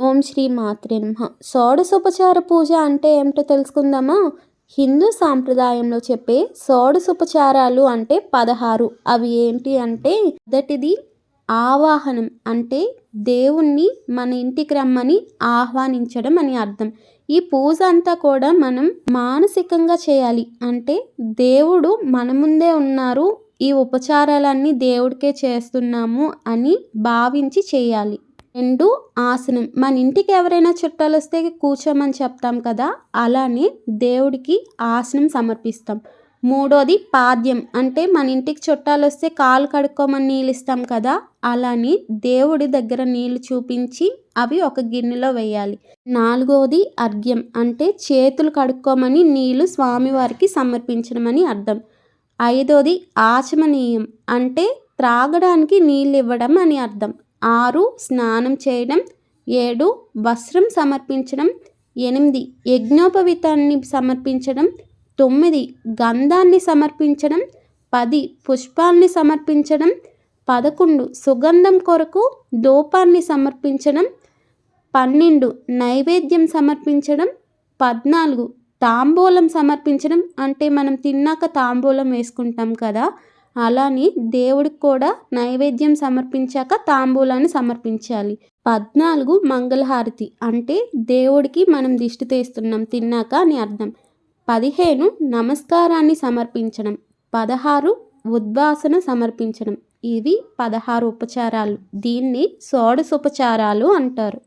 ఓం శ్రీ మాత్రే నమ. షోడశోపచార పూజ అంటే ఏమిటో తెలుసుకుందామా? హిందూ సాంప్రదాయంలో చెప్పే షోడశోపచారాలు అంటే పదహారు. అవి ఏంటి అంటే మొదటిది ఆవాహనం అంటే దేవుణ్ణి మన ఇంటికి రమ్మని ఆహ్వానించడం అని అర్థం. ఈ పూజ అంతా కూడా మనం మానసికంగా చేయాలి. అంటే దేవుడు మన ముందే ఉన్నారు ఈ ఉపచారాలన్నీ దేవుడికే చేస్తున్నాము అని భావించి చేయాలి. రెండు ఆసనం. మన ఇంటికి ఎవరైనా చుట్టాలు వస్తే కూర్చోమని చెప్తాం కదా అలానే దేవుడికి ఆసనం సమర్పిస్తాం. మూడోది పాద్యం. అంటే మన ఇంటికి చుట్టాలు వస్తే కాలు కడుక్కోమని నీళ్ళు ఇస్తాం కదా అలానే దేవుడి దగ్గర నీళ్ళు చూపించి అవి ఒక గిన్నెలో వేయాలి. నాలుగవది అర్ఘ్యం. అంటే చేతులు కడుక్కోమని నీళ్ళు స్వామివారికి సమర్పించడమని అర్థం. ఐదోది ఆచమనీయం. అంటే త్రాగడానికి నీళ్ళు ఇవ్వడం అని అర్థం. ఆరు స్నానం చేయడం ఏడు వస్త్రం సమర్పించడం ఎనిమిది యజ్ఞోపవితాన్ని సమర్పించడం తొమ్మిది గంధాన్ని సమర్పించడం పది పుష్పాల్ని సమర్పించడం పదకొండు సుగంధం కొరకు దూపాన్ని సమర్పించడం పన్నెండు నైవేద్యం సమర్పించడం పద్నాలుగు తాంబూలం సమర్పించడం అంటే మనం తిన్నాక తాంబూలం వేసుకుంటాం కదా అలానే దేవుడికి కూడా నైవేద్యం సమర్పించాక తాంబూలాన్ని సమర్పించాలి. పద్నాలుగు మంగళహారతి అంటే దేవుడికి మనం దిష్టి తీస్తున్నాం తిన్నాక అని అర్థం. పదిహేను నమస్కారాన్ని సమర్పించడం. పదహారు ఉద్వాసన సమర్పించడం. ఇవి పదహారు ఉపచారాలు. దీన్ని షోడశోపచారాలు అంటారు.